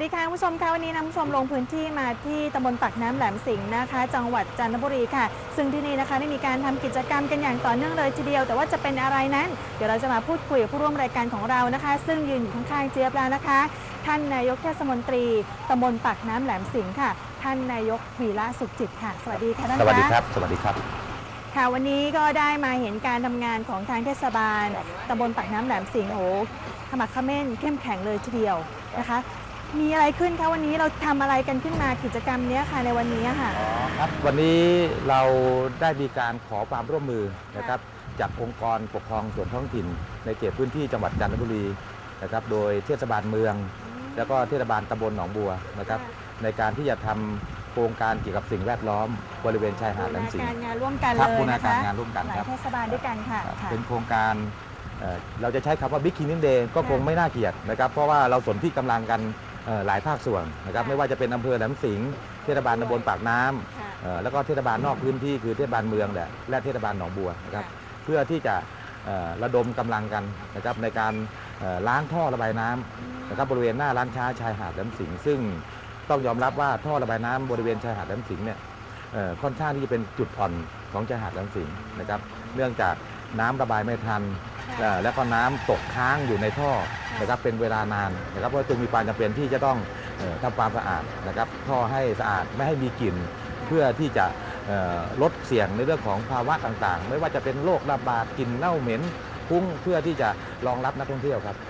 สวัสดีค่ะคุณผู้ชมค่ะวันนี้นำคุณผู้ชมลงพื้นที่มาที่ตำบลปากน้ำแหลมสิงห์นะคะ จังหวัดจันทบุรีค่ะ ซึ่งที่นี่นะคะได้มีการทำกิจกรรมกันอย่างต่อเนื่องเลยทีเดียว แต่ว่าจะเป็นอะไรนั้น เดี๋ยวเราจะมาพูดคุยกับผู้ร่วมรายการของเรานะคะ ซึ่งยืนอยู่ข้างๆเจี๊ยบแล้วนะคะ ท่านนายกเทศมนตรีตำบลปากน้ำแหลมสิงห์ค่ะ ท่านนายกวีระสุขจิตค่ะ สวัสดีค่ะท่านสวัสดีคะครับ สวัสดีครับ ค่ะวันนี้ก็ได้มาเห็นการทำงานของทางเทศบาลตำบลปากน้ำแหลมสิงห์โอ้ขมักเขม้นเข้มแข็งเลยทีเดียวนะคะ มีอะไรขึ้นคะวันนี้เราทำอะไรกันขึ้นมากิจกรรมเนี้ยค่ะในวันนี้ค่ะ ครับวันนี้เราได้มีการขอความร่วมมือนะครับจากองค์กรปกครองส่วนท้องถิ่น ในเขตพื้นที่จังหวัดจันทบุรีนะครับโดยเทศบาลเมือง แล้วก็เทศบาลตำบลหนองบัวนะครับในการที่จะทำโครงการเกี่ยวกับสิ่งแวดล้อมบริเวณชายหาดแหลมสิงการห์งานร่วมกันครับเลยบูรณานะการคะงานร่วมกันหลาคยรับ เทศบาลด้วยกันค่ะครับค่ะ เป็นโครงการเอ่อเราจะใช้คำว่า Big Cleaning Day ก็คงค่ะไม่น่าเกลียดนะครับ เพราะว่าเราสนที่กำลังกันเอ่อ หลายภาคส่วนนะครับค่ะไม่ว่าจะเป็นอำเภอแหลมสิงห์เทศบาลตำบลปากน้ำค่ะเอ่อแล้วก็เทศบาลนอกพื้นที่คือเทศบาลเมืองและและเทศบาลหนองบัวนะครับค่ะเพื่อที่จะเอ่อระดมกำลังกันนะครับในการเอ่อล้างท่อระบายน้ำนะครับบริเวณหน้าร้านค้าชายหาดแหลมสิงห์ซึ่งต้องยอมรับว่าท่อระบายน้ำบริเวณชายหาดแหลมสิงห์เนี่ยเอ่อค่อนข้างที่จะเป็นจุดอ่อนของชายหาดแหลมสิงห์นะครับเนื่องจากน้ำระบายไม่ทันเอ่อ แล้วก็น้ำตกค้างอยู่ในท่อนะครับเป็นเวลานานนะครับก็จึงมีความจำเป็นที่จะต้องเอ่อทำความสะอาดนะครับท่อให้สะอาดไม่ให้มีกลิ่นเพื่อที่จะเอ่อลดเสี่ยงในเรื่องของภาวะต่างๆ ไม่ว่าจะเป็นโรคระบาดกลิ่นเน่าเหม็นคุ้งเพื่อที่จะรองรับนักท่องเที่ยวครับค่ะ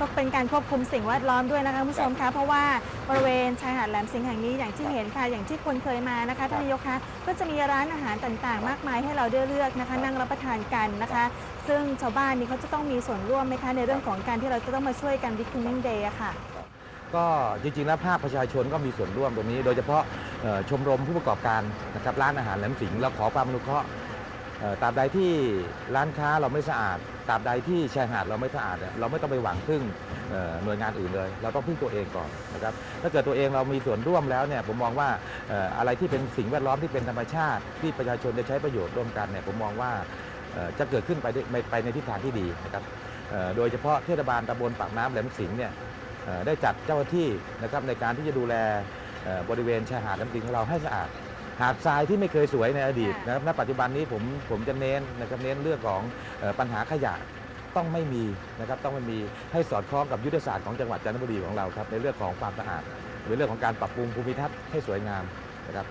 ก็เป็นการควบคุมสิ่งแวดล้อมด้วยนะคะคุณผู้ชมคะเพราะว่าบริเวณชายหาดแหลมสิงห์แห่งนี้อย่างที่เห็นค่ะ อย่างที่คนเคยมานะคะท่านนายกคะก็จะมีร้านอาหารต่างๆ มากมายให้เราได้เลือกนะคะ นั่งรับประทานกันนะคะ ซึ่งชาวบ้านนี่เขาจะต้องมีส่วนร่วมไหมคะในเรื่องของการที่เราจะต้องมาช่วยกัน Big Cleaning Day อะค่ะ ก็จริงๆแล้วภาคประชาชนก็มีส่วนร่วมตรงนี้ โดยเฉพาะเอ่อชมรมผู้ประกอบการนะครับร้านอาหารแหลมสิงห์เราขอความอนุเคราะห์เอ่อ ตราบใดที่ร้านค้าเราไม่สะอาดตราบใดที่ชายหาดเราไม่สะอาดเราไม่ต้องไปหวังพึ่งหน่วยงานอื่นเลย เราต้องพึ่งตัวเองก่อนนะครับถ้าเกิดตัวเองเรามีส่วนร่วมแล้วเนี่ยผมมองว่าอออะไรที่เป็นสิ่งแวดล้อมที่เป็นธรรมชาติ ที่ประชาชนจะใช้ประโยชน์ร่วมกันเนี่ยผมมองว่าจะเกิดขึ้นไปไปในทิศทางที่ดีนะครับโดยเฉพาะเทศบาลตำบลปากน้ำแหลมสิงห์เนี่ยได้จัดเจ้าหน้าที่นะครับในการที่จะดูแลบริเวณชายหาดน้ำสิงของเราให้สะอาด หาดทรายที่ไม่เคยสวยในอดีตค่ะนะครับณปัจจุบันนี้ผมผมจะเน้นนะครับเน้นเรื่องของเอ่อปัญหาขยะต้องไม่มีนะครับต้องไม่มีให้สอดคล้องกับยุทธศาสตร์ของจังหวัดจันทบุรีของเราครับในเรื่องของความสะอาดในเรื่องของการปรับปรุงภูมิทัศน์ให้สวยงามนะครับ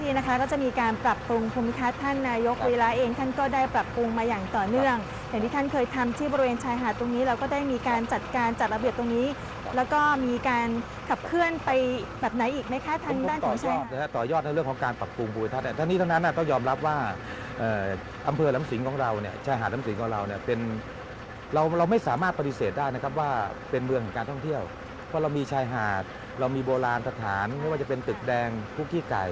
ที่นะคะก็จะมีการปรับปรุงภูมิทัศน์ท่านนายกครับวีระเองท่านก็ได้ปรับปรุงมาอย่างต่อเนื่อง อย่างที่ท่านเคยทำที่บริเวณชายหาดตรงนี้ เราก็ได้มีการจัดการจัดระเบียบตรงนี้ แล้วก็มีการขับเคลื่อนไปแบบไหนอีกไหมคะทางด้านของชายหาดนะฮะต่อยอดในเรื่องของการปรับปรุงภูมิทัศน์เนี่ยทั้งนี้ทั้งนั้นนะต้องยอมรับว่าเอ่ออำเภอลำสิงห์ของเราเนี่ยชายหาดลำสิงห์ของเราเนี่ยเป็นเราเราไม่สามารถปฏิเสธได้นะครับว่าเป็นเมืองแห่งการท่องเที่ยว เพราะเรามีชายหาด เรามีโบราณสถานไม่ว่าจะเป็นตึกแดงคุกกี้ไก่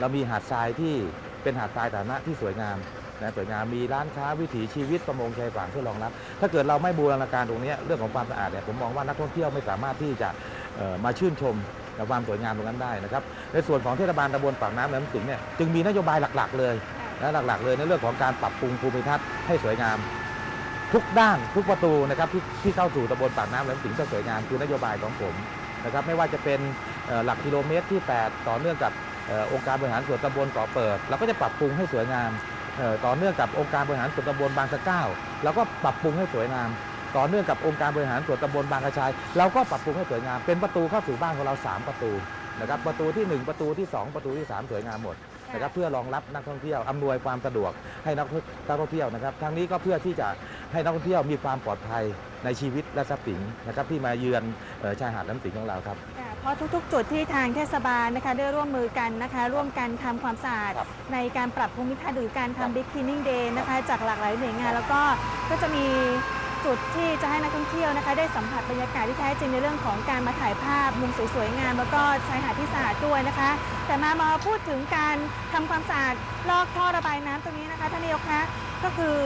เรามีหาดทรายที่เป็นหาดทรายฐานะที่สวยงามนะสวยงามมีร้านค้าวิถีชีวิตประมงชายฝั่งเพื่อรองรับ ถ้าเกิดเราไม่บูรณาการตรงนี้เรื่องของความสะอาดเนี่ยผมมองว่านักท่องเที่ยวไม่สามารถที่จะมาชื่นชมกับความสวยงามตรงนั้นได้นะครับในส่วนของเทศบาลตำบลปากน้ำแหลมสิงห์เนี่ยจึงมีนโยบายหลักๆ เลยนะหลักๆ เลยในเรื่องของการปรับปรุงภูมิทัศน์ให้สวยงาม ทุกด้านทุกประตูนะครับที่ที่เข้าสู่ตำบลปากน้ำแหลมสิงห์จะสวยงามคือนโยบายของผม นะครับไม่ว่าจะเป็นหลักกิโลเมตรที่ 8 ต่อเนื่องกับอองค์การบริหารส่วนตำบลเกาะเปิดเราก็จะปรับปรุงให้สวยงามต่อเนื่องกับองค์การบริหารส่วนตำบลบางสะเก้าเราก็ปรับปรุงให้สวยงาม ต่อเนื่องกับองค์การบริหารส่วนตำบลบางกระชายเราก็ปรับปรุงให้สวยงาม เป็นประตูเข้าสู่บ้านของเรา 3 ประตูนะครับประตูทีหนึ่1 ประตูที่ 2 ประตูที่ 3 สวยงามหมด นะครับเพื่อรองรับนักท่องเที่ยวอำนวยความสะดวกให้นักนักท่องเที่ยวนะครับทั้งนี้ก็เพื่อที่จะให้นักท่องเที่ยวมีความปลอดภัยในชีวิตและทรัพย์สินนะครับที่มาเยือนเอ่อชายหาดน้ำสิงห์ของเราครับค่ะเพราะทุกๆ จุดที่ทางเทศบาลนะคะได้ร่วมมือกันนะคะร่วมกันทำความสะอาดครับในการปรับภูมิทัศน์หรือการครับทำ Big Cleaning Day นะคะจากหลากหลายหน่วยงาน แล้วก็ก็จะมี จุดที่จะให้นักท่องเที่ยวนะคะ ได้สัมผัสบรรยากาศที่แท้จริงในเรื่องของการมาถ่ายภาพมุมสวยๆงามแล้วก็ชายหาดที่สะอาดด้วยนะคะ แต่มามาพูดถึงการทำความสะอาดลอกท่อระบายน้ำตรงนี้นะคะท่านนายกคะก็คือ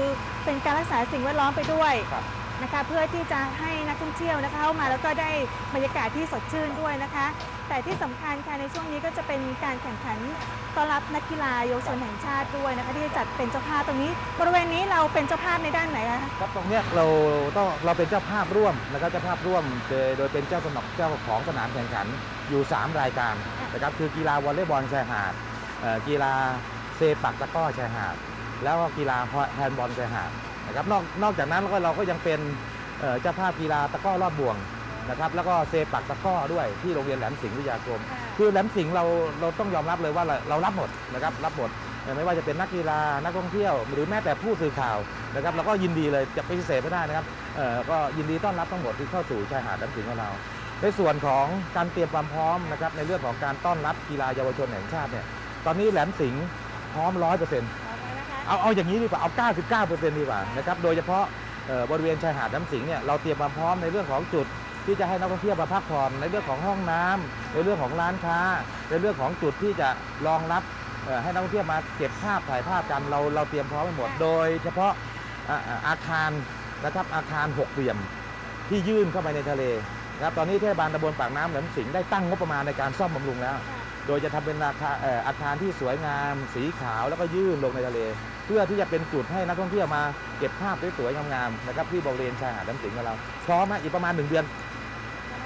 เป็นการรักษาสิ่งแวดล้อมไปด้วยครับ นะคะเพื่อที่จะให้นักท่องเที่ยวนะคะเข้ามาแล้วก็ได้บรรยากาศที่สดชื่นด้วยนะคะ แต่ที่สำคัญค่ะในช่วงนี้ก็จะเป็นการแข่งขันต้อนรับนักกีฬาเยาวชนแห่งชาติด้วยนะคะที่จะจัดเป็นเจ้าภาพตรงนี้ บริเวณนี้เราเป็นเจ้าภาพในด้านไหนคะครับตรงนี้เราต้องเราเป็นเจ้าภาพร่วมนะครับเจ้าภาพร่วมโดยโดยเป็นเจ้าสนอกเจ้าของสนามแข่งขันอยู่ 3 รายการนะครับคือกีฬาวอลเลย์บอลชายหาดกีฬาเซปักตะก้อชายหาด แล้วก็กีฬาแฮนด์บอลชายหาด นะครับนอกนอกจากนั้นเราก็เราก็ยังเป็นเอ่อเจ้าภาพกีฬาตะกร้อรอบบ่วงนะครับแล้วก็เซปักตะกร้อด้วยที่โรงเรียนแหลมสิงห์วิทยาคมคือแหลมสิงห์เราเราต้องยอมรับเลยว่าเราเรารับหมดนะครับรับหมดเอ่อไม่ว่าจะเป็นนักกีฬานักท่องเที่ยว หรือแม้แต่ผู้สื่อข่าวนะครับเราก็ยินดีเลยจะปฏิเสธไม่ได้นะครับเอ่อก็ยินดีต้อนรับทั้งหมดที่เข้าสู่ชายหาดแหลมสิงห์ของเรา ในส่วนของการเตรียมความพร้อมนะครับในเรื่องของการต้อนรับกีฬาเยาวชนแห่งชาติเนี่ยตอนนี้แหลมสิงห์พร้อมร้อยเปอร์เซ็นต์ เอาเอาอย่างนี้ดีกว่าเอา 99เปอร์เซ็นต์ดีกว่านะครับโดยเฉพาะเอ่อบริเวณชายหาดแหลมสิงห์เนี่ยเราเตรียมความพร้อมในเรื่องของจุดที่จะให้นักท่องเที่ยวมาพักผ่อนในเรื่องของห้องน้ำในเรื่องของร้านค้า ในเรื่องของจุดที่จะรองรับเอ่อให้นักท่องเที่ยวมาเก็บภาพถ่ายภาพกันเราเราเตรียมพร้อมไปหมด โดยเฉพาะอ่าอ่าอาคารนะครับอาคารหกเหลี่ยมที่ยื่นเข้าไปในทะเลนะครับตอนนี้เทศบาลตำบลปากน้ำแหลมสิงห์ได้ตั้งงบประมาณในการซ่อมบำรุงแล้ว โดยจะทำเป็นอาคารเอ่ออาคารที่สวยงาม สีขาวแล้วก็ยื่นลงในทะเล เพื่อที่จะเป็นจุดให้นักท่องเที่ยวมาเก็บภาพสวยๆงามๆนะครับที่บริเวณชายหาดแหลมสิงห์ของเราพร้อมนะอีกประมาณหนึ่งเดือน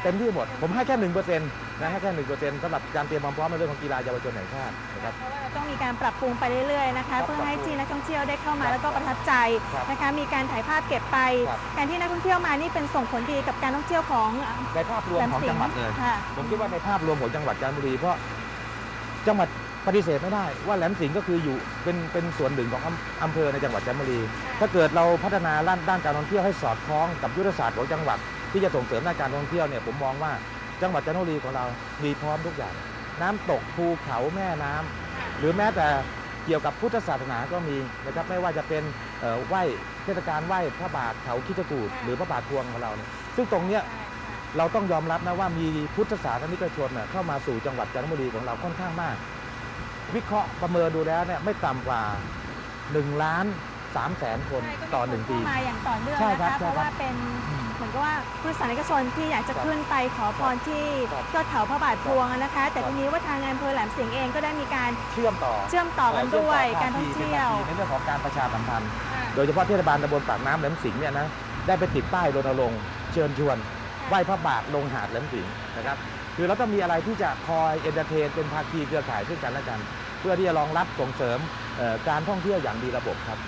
เต็มที่หมด ผมให้แค่หนึ่งเปอร์เซ็นต์นะให้แค่หนึ่งเปอร์เซ็นต์สำหรับการเตรียมความพร้อมในเรื่องของกีฬาเยาวชนแห่งชาตินะครับ เพราะว่าเราต้องมีการปรับปรุงไปเรื่อยๆนะคะครับเพื่อให้ที่นักท่องเที่ยวได้เข้ามาครับแล้วก็ประทับใจครับนะคะ มีการถ่ายภาพเก็บไป ครับการที่นักท่องเที่ยวมานี่เป็นส่งผลดีกับการท่องเที่ยวของในภาพรวมของจังหวัดเลย ค่ะ ผมคิดว่าในภาพรวมของจังหวัดกาญจนบุรีเพราะจังหวัด ปฏิเสธไม่ได้ว่าแหลมสิงห์ก็คืออยู่เป็นเป็นส่วนหนึ่งของอำอำเภอในจังหวัดจันทบุรี ถ้าเกิดเราพัฒนาด้านด้านการท่องเที่ยวให้สอดคล้องกับยุทธศาสตร์ของจังหวัด ที่จะส่งเสริมด้านการท่องเที่ยวเนี่ยผมมองว่าจังหวัดจันทบุรีของเรา มีพร้อมทุกอย่าง น้ำตกภูเขาแม่น้ำหรือแม้แต่เกี่ยวกับพุทธศาสนาก็มีนะครับไม่ว่าจะเป็นเอ่อไหว้เทศกาลไหว้พระบาทเขาคิดจกูดหรือพระบาทพวงของเราเนี่ยซึ่งตรงเนี้ยเราต้องยอมรับนะว่ามีพุทธศาสนิกชนเน่ยเข้ามาสู่จังหวัดจันทบุรีของเราค่อนข้างมาก วิเคราะห์ประเมินดูแล้วเนี่ยไม่ต่ำกว่า1ล้าน3แสนคนต่อหนึ่งปีเข้ามาอย่างต่อเนื่องใช่นะครัคะ บเพราะใช่ครับว่าเป็นอืมเหมือนกับว่าผู้สาธารณชนที่อยากจะครับขึ้นไปขอพรที่ครับยอดเขาพระบาทพวงนะคะ แต่ครับ ทีนี้ว่าทางอำเภอแหลมสิงห์เองก็ได้มีการเชื่อมต่อเชื่อมต่อกันด้วยเชื่อมต่อการท่องเที่ยวภาคีเป็นภาคีในเรื่องของการประชาสัมพันธ์ โดยเฉพาะเทศบาลตำบลปากน้ำแหลมสิงห์เนี่ยนะได้ไปติดป้ายรณรงค์เชิญชวนไหว้พระบาทลงหาดแหลมสิงห์นะครับ คือเราต้องมีอะไรที่จะคอยเอนเตอร์เทนเป็นภาคีเครือข่ายซึ่งกันและกัน เพื่อที่จะรองรับส่งเสริมการท่องเที่ยวอย่างมีระบบครับ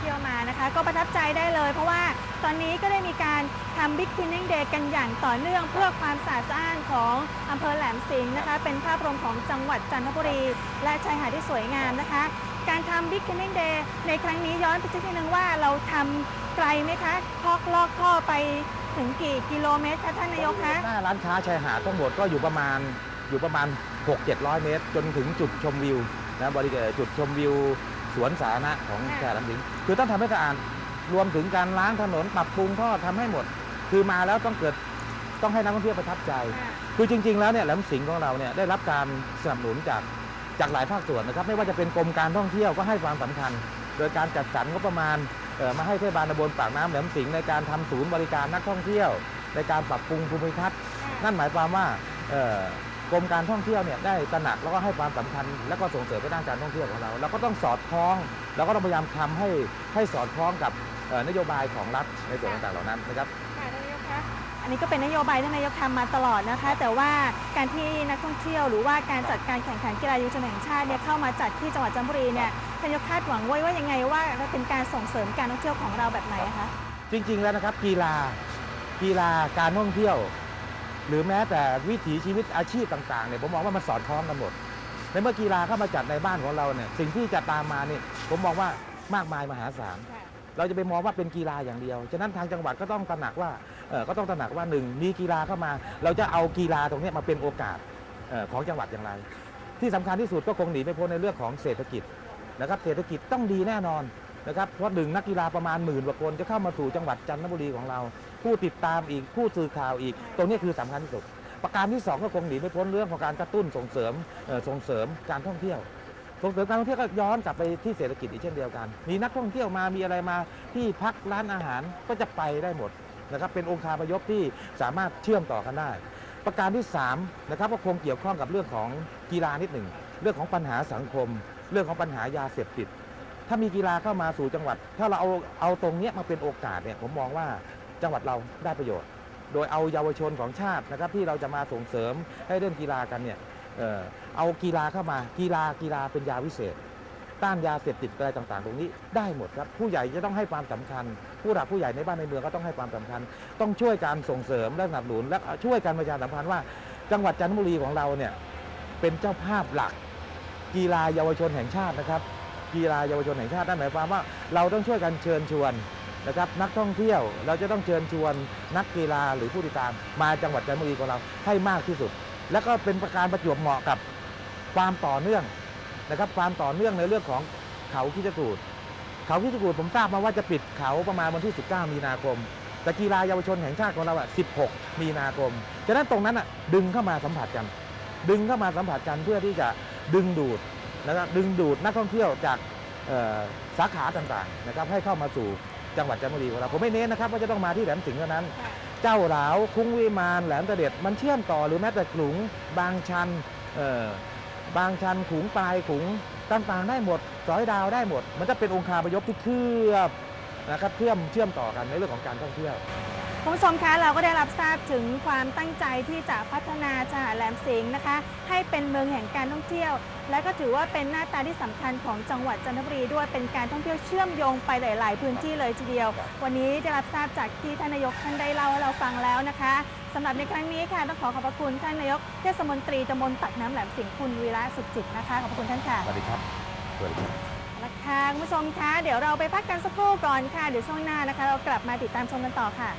เที่ยวมานะคะ ก็ประทับใจได้เลย เพราะว่าตอนนี้ก็ได้มีการทำบิ๊ก i ิ n นิ่งเดย์กันอย่างต่อเนื่องเพื่อความสะอาดสะอ้านของอำเภอแหลมสิงห์นะคะ เป็นภาพรวมของจังหวัดจันทบุรี และชายหาดที่สวยงามนะคะ การทำบิ๊ก i ิ n นิ่งเดย์ในครั้งนี้ย้อนไปสักทีนึงว่าเราทำไกลไหมคะ พอกลอกท่อไป ถึงกี่กิโลเมตรคะท่านนายกคะ หน้าร้านค้าชายหาดทั้งหมดก็อยู่ประมาณอยู่ประมาณ 6-700 เมตร จนถึงจุดชมวิวนะบริเวณจุดชมวิวสวนสาธารณะของค่ะ ชายหาดลำสิงห์คือต้องทำให้สะอาดรวมถึงการล้างถนนปรับปรุงท่อทำให้หมด คือมาแล้วต้องเกิดต้องให้นักท่องเที่ยวประทับใจ คือจริง ๆ แล้วเนี่ยแหลมสิงห์ของเราเนี่ยได้รับการสนับสนุนจากจากหลายภาคส่วนนะครับ ไม่ว่าจะเป็นกรมการท่องเที่ยวก็ให้ความสำคัญ โดยการจัดสรรงบประมาณเอ่อ มาให้เทศบาลตำบลปากน้ำแหลมสิงห์ในการทำศูนย์บริการนักท่องเที่ยว ในการปรับปรุงภูมิทัศน์นั่นหมายความว่าเอ่อกรมการท่องเที่ยวเนี่ยได้ตระหนักแล้วก็ให้ความสำคัญ แล้วก็ส่งเสริมไปด้านการท่องเที่ยวของเราเราก็ต้องสอดคล้องแล้วก็ต้องพยายามทำให้ให้สอดคล้องกับเอ่อนโยบายของรัฐในส่วนต่างๆเหล่านั้นนะครับค่ะท่านนายกคะอั นนี้ก็เป็นนโยบายที่นายกทำมาตลอดนะคะ แต่ว่าการที่นักท่องเที่ยวหรือว่าการจัดการแข่งขันกีฬาเยาวชนแห่งชาติเนี่ยเข้ามาจัดที่จังหวัดจันทบุรีเนี่ยท่านนายกคาดหวังไว้ว่ายังไงว่าเป็นการส่งเสริมการท่องเที่ยวของเราแบบไหนอะคะจริง ๆ แล้วนะครับกีฬากีฬาการท่องเที่ยว หรือแม้แต่วิถีชีวิตอาชีพต่างๆเนี่ยผมมองว่ามันสอดคล้องกันหมดในเมื่อกีฬาเข้ามาจัดในบ้านของเราเนี่ยสิ่งที่จะตามมาเนี่ยผมมองว่ามากมายมหาศาลเราจะไปมองว่าเป็นกีฬาอย่างเดียว ฉะนั้นทางจังหวัดก็ต้องตระหนักว่าเอ่อ ก็ต้องตระหนักว่าหนึ่งมีกีฬาเข้ามา เราจะเอากีฬาตรงนี้มาเป็นโอกาสออของจังหวัดอย่างไร ที่สำคัญที่สุดก็คงหนีไม่พ้นในเรื่องของเศรษฐกิจนะครับเศรษฐกิจต้องดีแน่นอนนะครับเพราะหนึ่งนักกีฬาประมาณหมื่นกว่าคนจะเข้ามาสู่จังหวัดจันทบุรีของเรา ผู้ติดตามอีกผู้สื่อข่าวอีก ตรงนี้คือสำคัญที่สุด ประการที่สองก็คงหนีไม่พ้นเรื่องของการกระตุ้นส่งเสริมส่งเสริมการท่องเที่ยวส่งเสริมการท่องเที่ยวก็ย้อนกลับไปที่เศรษฐกิจอีกเช่นเดียวกัน มีนักท่องเที่ยวมามีอะไรมาที่พักร้านอาหารก็จะไปได้หมด นะครับเป็นองค์คาพยพที่สามารถเชื่อมต่อกันได้ ประการที่3นะครับก็คงเกี่ยวข้องกับเรื่องของกีฬานิดหนึ่ง เรื่องของปัญหาสังคม เรื่องของปัญหายาเสพติด ถ้ามีกีฬาเข้ามาสู่จังหวัด ถ้าเราเอาเอาตรงเนี้ยมาเป็นโอกาสเนี่ยผมมองว่าจังหวัดเราได้ประโยชน์ โดยเอาเยาวชนของชาตินะครับที่เราจะมาส่งเสริมให้เล่นกีฬากันเนี่ยเอากีฬาเข้ามากีฬากีฬาเป็นยาวิเศษ ต้านยาเสพติดอะไรต่างๆ ตรงนี้ได้หมดครับ ผู้ใหญ่จะต้องให้ความสำคัญ ผู้หลักผู้ใหญ่ในบ้านในเมืองก็ต้องให้ความสำคัญ ต้องช่วยการส่งเสริมและสนับสนุนและช่วยการประชาสัมพันธ์ว่า จังหวัดจันทบุรีของเราเนี่ยเป็นเจ้าภาพหลัก กีฬาเยาวชนแห่งชาตินะครับ กีฬาเยาวชนแห่งชาตินั่นหมายความว่าเราต้องช่วยกันเชิญชวนนะครับนักท่องเที่ยวเราจะต้องเชิญชวนนักกีฬาหรือผู้ติดตาม มาจังหวัดจันทบุรีของเราให้มากที่สุด แล้วก็เป็นประการประจวบเหมาะกับความต่อเนื่อง นะครับความต่อเนื่องในเรื่องของเขาคิจกูดเขาคิจกูดผมทราบมาว่าจะปิดเขาประมาณวันที่ 19 มีนาคม แต่กีฬาเยาวชนแห่งชาติของเราอะ 16 มีนาคมฉะนั้นตรงนั้นอะดึงเข้ามาสัมผัสกัน ดึงเข้ามาสัมผัสกันเพื่อที่จะดึงดูดนะครับดึงดูดนักท่องเที่ยวจากเอ่อสาขาต่างๆนะครับให้เข้ามาสู่จังหวัดจันทบุรีของเราผมไม่เน้นนะครับว่าจะต้องมาที่แหลมสิงห์เท่านั้นค่ะเจ้าหลาวคุ้งวิมานแหลมตะเด็ดมันเชื่อมต่อหรือแม้แต่ขลุงบางชันเอ่อ บางชันขุงปลายขุงต่างๆได้หมดสอยดาวได้หมด มันจะเป็นองค์คาพยพที่เคลือบนะครับเชื่อมเชื่อมต่อกันในเรื่องของการท่องเที่ยว คุณผู้ชมคะเราก็ได้รับทราบถึงความตั้งใจที่จะพัฒนาจังหวัดแหลมสิงห์นะคะ ให้เป็นเมืองแห่งการท่องเที่ยว และก็ถือว่าเป็นหน้าตาที่สำคัญของจังหวัดจันทบุรีด้วยเป็นการท่องเที่ยวเชื่อมโยงไปหลาย ๆ พื้นที่เลยทีเดียว วันนี้ได้รับทราบจากที่ท่านนายกท่านได้เล่าให้เราฟังแล้วนะคะสำหรับในครั้งนี้ค่ะต้องขอขอบพระคุณท่านนายกเทศมนตรีตำบลปากน้ำแหลมสิงห์คุณวีระสุขจิตนะคะขอบพระคุณท่านค่ะสวัสดีครับสวัสดีครับราคาคุณผู้ชมคะเดี๋ยวเราไปพักกันสักครู่ก่อนค่ะเดี๋ยวช่วงหน้านะคะ เรากลับมาติดตามชมกันต่อค่ะ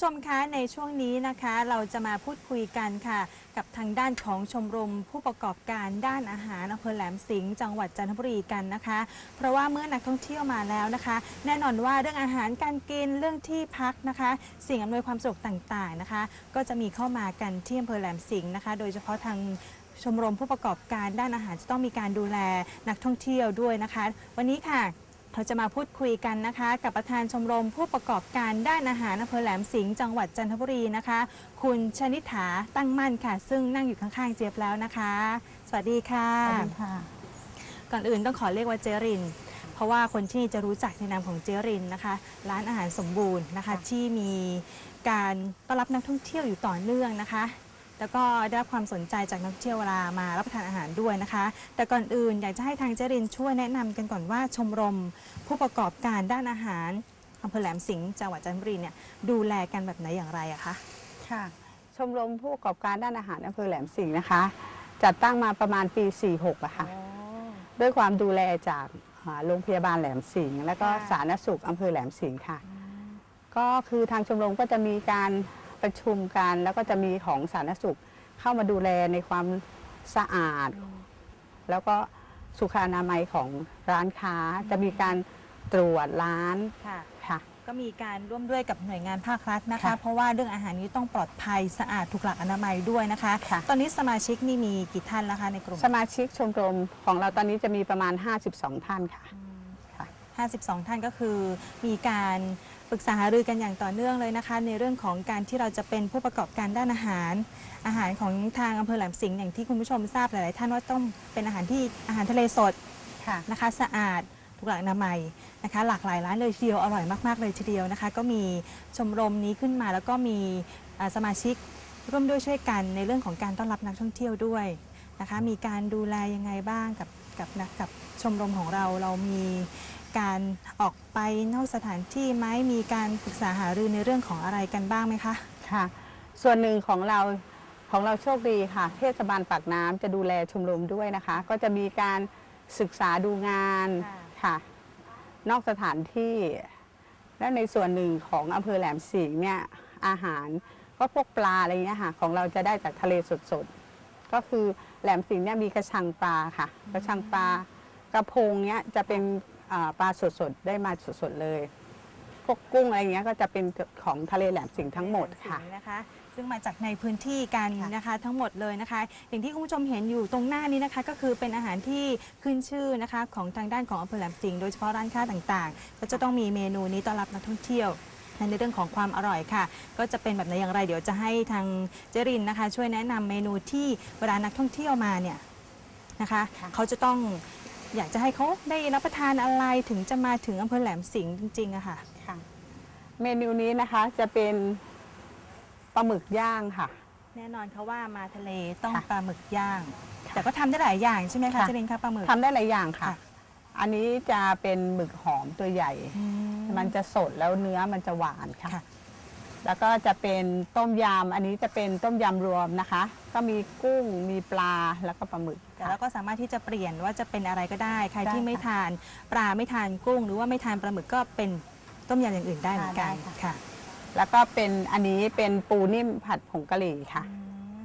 ผู้ชมคะในช่วงนี้นะคะเราจะมาพูดคุยกันค่ะ กับทางด้านของชมรมผู้ประกอบการด้านอาหารอำเภอแหลมสิงห์จังหวัดจันทบุรีกันนะคะ เพราะว่าเมื่อนักท่องเที่ยวมาแล้วนะคะ แน่นอนว่าเรื่องอาหารการกินเรื่องที่พักนะคะ สิ่งอำนวยความสะดวกต่างๆนะคะ ก็จะมีเข้ามากันที่อำเภอแหลมสิงห์นะคะ โดยเฉพาะทางชมรมผู้ประกอบการด้านอาหารจะต้องมีการดูแลนักท่องเที่ยวด้วยนะคะ วันนี้ค่ะ เราจะมาพูดคุยกันนะคะ กับประธานชมรมผู้ประกอบการด้านอาหารอำเภอแหลมสิงห์จังหวัดจันทบุรีนะคะ คุณชนิษฐาตั้งมั่นค่ะ ซึ่งนั่งอยู่ข้างๆเจี๊ยบแล้วนะคะสวัสดีค่ะสวัสดีค่ะ ก่อนอื่นต้องขอเรียกว่าเจริน เพราะว่าคนที่จะรู้จักในนามของเจรินนะคะ ร้านอาหารสมบูรณ์นะคะค่ะที่มีการต้อนรับนักท่องเที่ยวอยู่ต่อเนื่องนะคะ แล้วก็ได้รับความสนใจจากนักท่องเที่ยวเวลามารับประทานอาหารด้วยนะคะ แต่ก่อนอื่นอยากจะให้ทางเจรินช่วยแนะนำกันก่อนว่าชมรม ผู้ประกอบการด้านอาหารอำเภอแหลมสิงห์จังหวัดจันทบุรีเนี่ยดูแลกันแบบไหนอย่างไรอะคะ ค่ะ ชมรมผู้ประกอบการด้านอาหารอำเภอแหลมสิงห์นะคะ จัดตั้งมาประมาณปี 46อะค่ะ ด้วยความดูแลจากอ่าโรงพยาบาลแหลมสิงห์และก็ค่ะ สาธารณสุขอำเภอแหลมสิงห์ค่ะ ก็คือทางชมรมก็จะมีการ ประชุมกันแล้วก็จะมีของสาธารณสุขเข้ามาดูแลในความสะอาด แล้วก็สุขอนามัยของร้านค้า จะมีการตรวจร้านค่ะ ค่ะ ก็มีการร่วมด้วยกับหน่วยงานภาครัฐนะคะ ค่ะเพราะว่าเรื่องอาหารนี้ต้องปลอดภัยสะอาดถูกหลักอนามัยด้วยนะคะ ค่ะ ตอนนี้สมาชิกนี่มีกี่ท่านแล้วคะในกลุ่มสมาชิกชมรมของเราตอนนี้จะมีประมาณ 52 ท่านค่ะ ค่ะ 52 ท่านก็คือมีการ ปรึกษาหารือกันอย่างต่อเนื่องเลยนะคะ ในเรื่องของการที่เราจะเป็นผู้ประกอบการด้านอาหาร อาหารของทางอำเภอแหลมสิงห์อย่างที่คุณผู้ชมทราบหลาย ๆ ท่านว่าต้องเป็นอาหารที่อาหารทะเลสดค่ะนะคะ สะอาดถูกหลักอนามัยนะคะ หลากหลายร้านเลยทีเดียวอร่อยมาก ๆ เลยทีเดียวนะคะ ก็มีชมรมนี้ขึ้นมาแล้วก็มีสมาชิกร่วมด้วยช่วยกันในเรื่องของการต้อนรับนักท่องเที่ยวด้วยนะคะ มีการดูแลยังไงบ้างกับกับนักกับชมรมของเราเรามี การออกไปนอกสถานที่ไหมมีการปรึกษาหารือในเรื่องของอะไรกันบ้างไหมคะค่ะ ส่วนหนึ่งของเราของเราโชคดีค่ะ เทศบาลปากน้ำจะดูแลชมรมด้วยนะคะ ก็จะมีการศึกษาดูงานค่ะค่ะ นอกสถานที่ และในส่วนหนึ่งของอำเภอแหลมสิงห์เนี่ยอาหารก็พวกปลาอะไรเงี้ยค่ะของเราจะได้จากทะเลสดๆ ก็คือแหลมสิงห์เนี่ยมีกระชังปลาค่ะ กระชังปลากระพงเนี่ยจะเป็น อ่าปลาสดๆ ได้มาสดๆเลย พวกกุ้งอะไรเงี้ยก็จะเป็นของทะเลแหลมสิงห์ทั้งหมดค่ะสิ่งนะคะ ซึ่งมาจากในพื้นที่กันค่ะ นะคะ ทั้งหมดเลยนะคะ อย่างที่คุณผู้ชมเห็นอยู่ตรงหน้านี้นะคะ ก็คือเป็นอาหารที่ขึ้นชื่อนะคะของทางด้านของอำเภอแหลมสิงห์โดยเฉพาะร้านค้าต่างๆ ก็จะต้องมีเมนูนี้ต้อนรับนักท่องเที่ยว ในเรื่องของความอร่อยค่ะ ก็จะเป็นแบบไหนอย่างไรเดี๋ยวจะให้ทางเจรินนะคะ ช่วยแนะนำเมนูที่เวลานักท่องเที่ยวมาเนี่ยนะคะค่ะเขาจะต้อง อยากจะให้เขาได้รับประทานอะไรถึงจะมาถึงอำเภอแหลมสิงห์จริงๆอะค่ะ ค่ะ เมนูนี้นะคะจะเป็นปลาหมึกย่างค่ะ แน่นอนค่ะว่ามาทะเลต้องค่ะปลาหมึกย่างค่ะแต่ก็ทำได้หลายอย่างใช่ไหมคะค่ะ เจริญคะปลาหมึก ทำได้หลายอย่างค่ะ ค่ะ อันนี้จะเป็นหมึกหอมตัวใหญ่ อืมันจะสดแล้วเนื้อมันจะหวานค่ะ ค่ะ แล้วก็จะเป็นต้มยำ อันนี้จะเป็นต้มยำรวมนะคะ ก็มีกุ้ง มีปลา แล้วก็ปลาหมึก แต่เราก็สามารถที่จะเปลี่ยนว่าจะเป็นอะไรก็ได้ ใครได้ที่ไม่ค่ะทานปลาไม่ทานกุ้ง หรือว่าไม่ทานปลาหมึกก็เป็นต้มยำอย่างอื่นได้เหมือนกันได้ค่ะ ค่ะ แล้วก็เป็นอันนี้เป็นปูนิ่มผัดผงกะหรี่ค่ะอื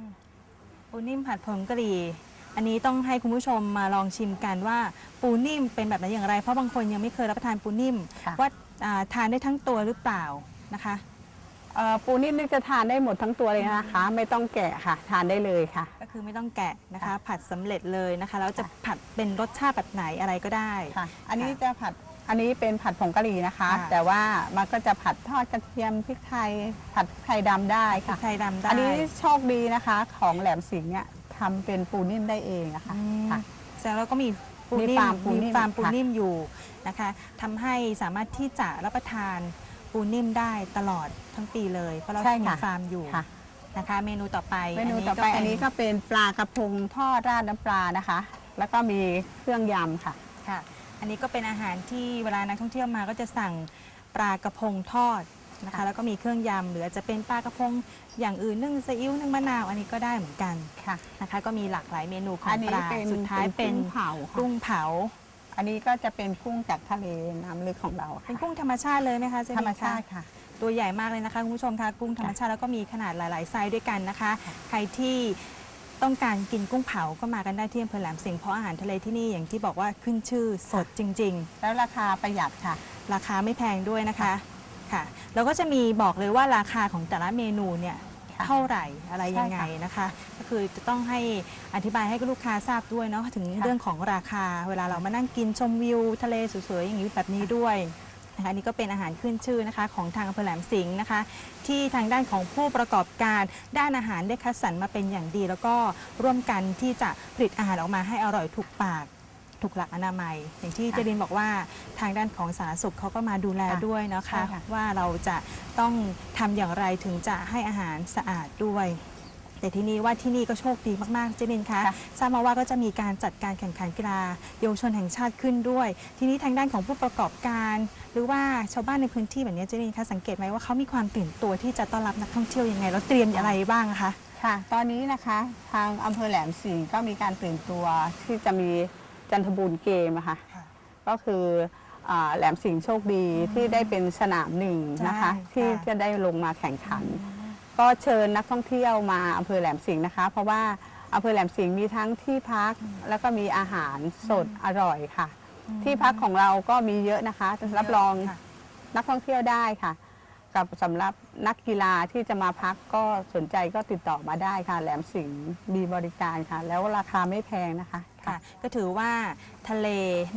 มปูนิ่มผัดผงกะหรี่ อันนี้ต้องให้คุณผู้ชมมาลองชิมกันว่าปูนิ่มเป็นแบบไหนอย่างไร เพราะบางคนยังไม่เคยรับประทานปูนิ่ม ค่ะ ว่าอ่าทานได้ทั้งตัวหรือเปล่านะคะ เอ่อปูนิ่มนี่จะทานได้หมดทั้งตัวเลยนะคะ ไม่ต้องแกะค่ะ ทานได้เลยค่ะก็ คือไม่ต้องแกะนะคะค่ะผัดสำเร็จเลยนะคะแล้วจะค่ะผัดเป็นรสชาติแบบไหนอะไรก็ได้ ค่ะ อันนี้จะผัด อันนี้เป็นผัดผงกะหรี่นะคะ ค่ะ แต่ว่ามันก็จะผัดทอดกระเทียมพริกไทย ผัดพริกไทยดำได้พริค่ะ กไทยดำได้อันนี้โชคดีนะคะ ของแหลมสิงห์เนี่ยทำเป็นปูนิ่มได้เองนะคะอืมค่ะ แสดงว่าก็มีปูมีนิ่มฟาร์มปูนิ่มมีฟาร์มปูค่ะ นิ่มอยู่นะคะทำให้สามารถที่จะรับประทานปูนิ่มได้ตลอดทั้งปีเลย เพราะเราใช่มีค่ะฟาร์มอยู่ ค่ะ นะคะ เมนูต่อไปเมนูต่อไปอันนี้ก็เป็นปลากระพงทอดราดน้ำปลานะคะ แล้วก็มีเครื่องยำค่ะค่ะ อันนี้ก็เป็นอาหารที่เวลานักท่องเที่ยวมาก็จะสั่งปลากระพงทอดนะคะค่ะแล้วก็มีเครื่องยำหรืออาจจะเป็นปลากระพงอย่างอื่นนึ่งซีอิ๊วนึ่งมะนาวอันนี้ก็ได้เหมือนกันค่ะนะคะ ก็มีหลากหลายเมนูขออังนปนี้ลาเป็นสุดท้ายเป็นกุ้งเผาค่ะกุ้งเผาอันนี้ก็จะเป็นกุ้งจากทะเลน้ำลึกของเราเป็นค่ะกุ้งธรรมชาติเลยไหมคะเจธรนรมนี่คะชาติค่ะ ตัวใหญ่มากเลยนะคะคุณผู้ชมคะกุ้งธรรมชาติแล้วก็มีขนาดหลาย ๆ ไซส์ด้วยกันนะคะค่ะใครที่ต้องการกินกุ้งเผาก็มากันได้ที่อำเภอแหลมสิงห์เพราะอาหารทะเลที่นี่อย่างที่บอกว่าขึ้นชื่อสดจริงแล้วราคาประหยัดค่ะๆราคาไม่แพงด้วยนะคะค่ะแล้วก็จะมีบอกเลยว่าราคาของแต่ละเมนูเนี่ยค่ะเท่าไหร่อะไรยังไงใช่ค่ะนะคะ ก็คือจะต้องให้อธิบายให้กับลูกค้าทราบด้วยเนาะถึงค่ะเรื่องของราคาเวลาเรามานั่งกินชมวิวทะเลสวยๆอย่างนี้แบบนี้ด้วย นะคะอันนี่ก็เป็นอาหารขึ้นชื่อนะคะ ของทางอำเภอแหลมสิงห์นะคะ ที่ทางด้านของผู้ประกอบการด้านอาหารได้คัดสรรมาเป็นอย่างดี แล้วก็ร่วมกันที่จะผลิตอาหารออกมาให้อร่อยถูกปากถูกหลักอนามัย อย่างที่ค่ะเจรินบอกว่าทางด้านของสาธารณสุขเขาก็มาดูแลค่ะด้วยนะใช่คะค่ะว่าเราจะต้องทำอย่างไรถึงจะให้อาหารสะอาดด้วย แต่ที่นี่ว่าที่นี่ก็โชคดีมากๆเจรินคะค่ะ ทราบมาว่าก็จะมีการจัดการแข่งขันกีฬาเยาวชนแห่งชาติขึ้นด้วย ทีนี้ทางด้านของผู้ประกอบการ หรือว่าชาวบ้านในพื้นที่แบบนี้เจรินคะสังเกตไหมว่าเขามีความตื่นตัวที่จะต้อนรับนักท่องเที่ยวยังไงแล้วเตรียมอะไรบ้างอะคะ ค่ะ ตอนนี้นะคะทางอำเภอแหลมสิงห์ก็มีการตื่นตัวที่จะมีจันทบูรณ์เกมอะค่ะก็คืออ่าแหลมสิงห์โชคดีที่ได้เป็นสนามหนึ่งนะคะ ใช่ที่ค่ะ จะได้ลงมาแข่งขัน ก็เชิญนักท่องเที่ยวมาอำเภอแหลมสิงห์นะคะ เพราะว่าอำเภอแหลมสิงห์มีทั้งที่พักแล้วก็มีอาหารสดอร่อยค่ะ ที่พักของเราก็มีเยอะนะคะ รับรองค่ะนักท่องเที่ยวได้ค่ะ กับสำหรับนักกีฬาที่จะมาพักก็สนใจก็ติดต่อมาได้ค่ะ แหลมสิงห์มีบริการค่ะ แล้วราคาไม่แพงนะคะ ค่ะก็ถือว่าทะเล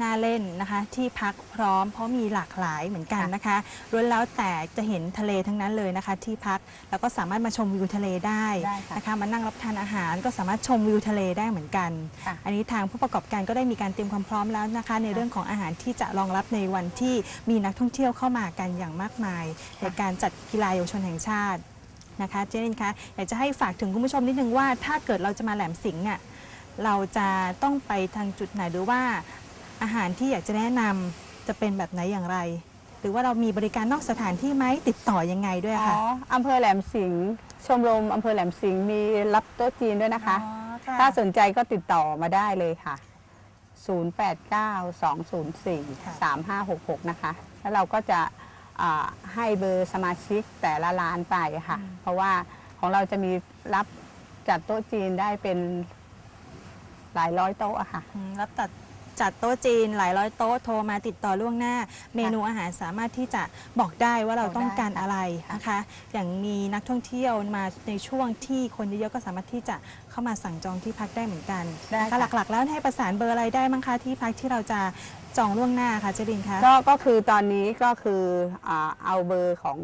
น่าเล่นนะคะ ที่พักพร้อมเพราะมีหลากหลายเหมือนกันนะคะล้วนแล้วแต่จะเห็นทะเลทั้งนั้นเลยนะคะ ที่พักแล้วก็สามารถมาชมวิวทะเลได้ได้ค่ะนะคะมานั่งรับทานอาหารก็สามารถชมวิวทะเลได้เหมือนกัน ค่ะอันนี้ทางผู้ประกอบการก็ได้มีการเตรียมความพร้อมแล้วนะคะ ในเรื่องของอาหารที่จะรองรับในวันที่มีนักท่องเที่ยวเข้ามากันอย่างมากมาย ในการจัดกีฬาเยาวชนแห่งชาตินะคะ เจนินคะอยากจะให้ฝากถึงคุณผู้ชมนิดนึงว่าถ้าเกิดเราจะมาแหลมสิงห์อะ เราจะต้องไปทางจุดไหนหรือว่าอาหารที่อยากจะแนะนำจะเป็นแบบไหนอย่างไร หรือว่าเรามีบริการนอกสถานที่ไหมติดต่อยังไงด้วยอ๋ค่ะออำเภอแหลมสิงห์ชมรมอำเภอแหลมสิงห์มีรับโต๊ะจีนด้วยนะคะ ถ้าสนใจก็ติดต่อมาได้เลยค่ะ 089-204-3566 นะคะ แล้วเราก็จะอ่าให้เบอร์สมาชิกแต่ละร้านไปค่ะอืมเพราะว่าของเราจะมีรับจัดโต๊ะจีนได้เป็น หลายร้อยโต๊ะอะค่ะ อืมรับตัดจัดโต๊ะจีนหลายร้อยโต๊ะโทรมาติดต่อล่วงหน้า เมนูอาหารสามารถที่จะบอกได้ว่าเราบอกได้ต้องการอะไรค่ะนะคะ อย่างมีนักท่องเที่ยวมาในช่วงที่คนเยอะๆก็สามารถที่จะเข้ามาสั่งจองที่พักได้เหมือนกันได้นะคะค่ะ หลักๆ แล้วให้ประสานเบอร์อะไรได้มั้งคะที่พักที่เราจะจองล่วงหน้าคะเจรินคะ ก็ก็คือตอนนี้ก็คืออ่าเอาเบอร์ของ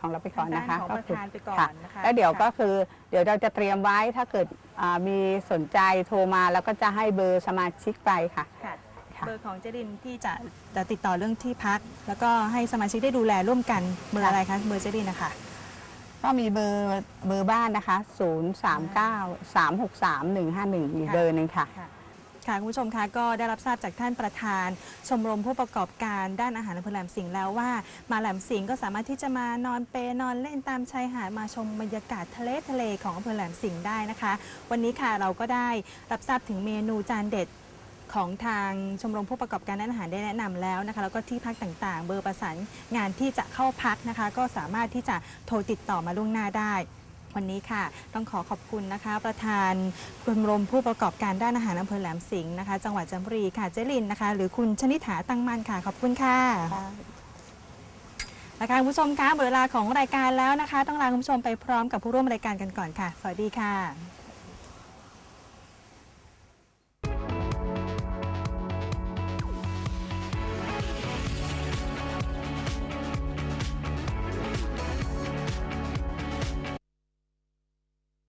ของเราไปก่อนนะคะทางด้านของก็คืประธานไปก่อนค่ะนะคะ แล้วเดี๋ยวค่ะก็คือเดี๋ยวเราจะเตรียมไว้ถ้าเกิดอ่ามีสนใจโทรมาแล้วก็จะให้เบอร์สมาชิกไปค่ะ ค่ะค่ะ เบอร์ของเจรินที่จะจะติดต่อเรื่องที่พัก แล้วก็ให้สมาชิกได้ดูแลร่วมกันเบอร์อะไรคะเบอร์เจรินนะคะ ก็มีเบอร์เบอร์บ้านนะคะ 0 3 9 3 6 3 1 5 1อีกค่ะ เบอร์หนึ่งค่ะ ค่ะ คุณผู้ชมคะก็ได้รับทราบจากท่านประธาน ชมรมผู้ประกอบการด้านอาหารอำเภอแหลมสิงห์แล้วว่า มาแหลมสิงห์ก็สามารถที่จะมานอนเปนอนเล่นตามชายหาดมาชมบรรยากาศทะเลทะเลของอำเภอแหลมสิงห์ได้นะคะ วันนี้ค่ะเราก็ได้รับทราบถึงเมนูจานเด็ดของทางชมรมผู้ประกอบการด้านอาหารได้แนะนำแล้วนะคะแล้วก็ที่พักต่างๆ เบอร์ประสานงานที่จะเข้าพักนะคะ ก็สามารถที่จะโทรติดต่อมาล่วงหน้าได้ วันนี้ค่ะ ต้องขอขอบคุณนะคะ ประธานชมรมผู้ประกอบการด้านอาหารอำเภอแหลมสิงห์นะคะ จังหวัดจันทบุรีค่ะเจรินนะคะ หรือคุณชนิษฐาตั้งมั่นค่ะ ขอบคุณค่ะนะคะคุณผู้ชมคะหมดเวลาของรายการแล้วนะคะ ต้องลาคุณผู้ชมไปพร้อมกับผู้ร่วมรายการกันก่อนค่ะ สวัสดีค่ะ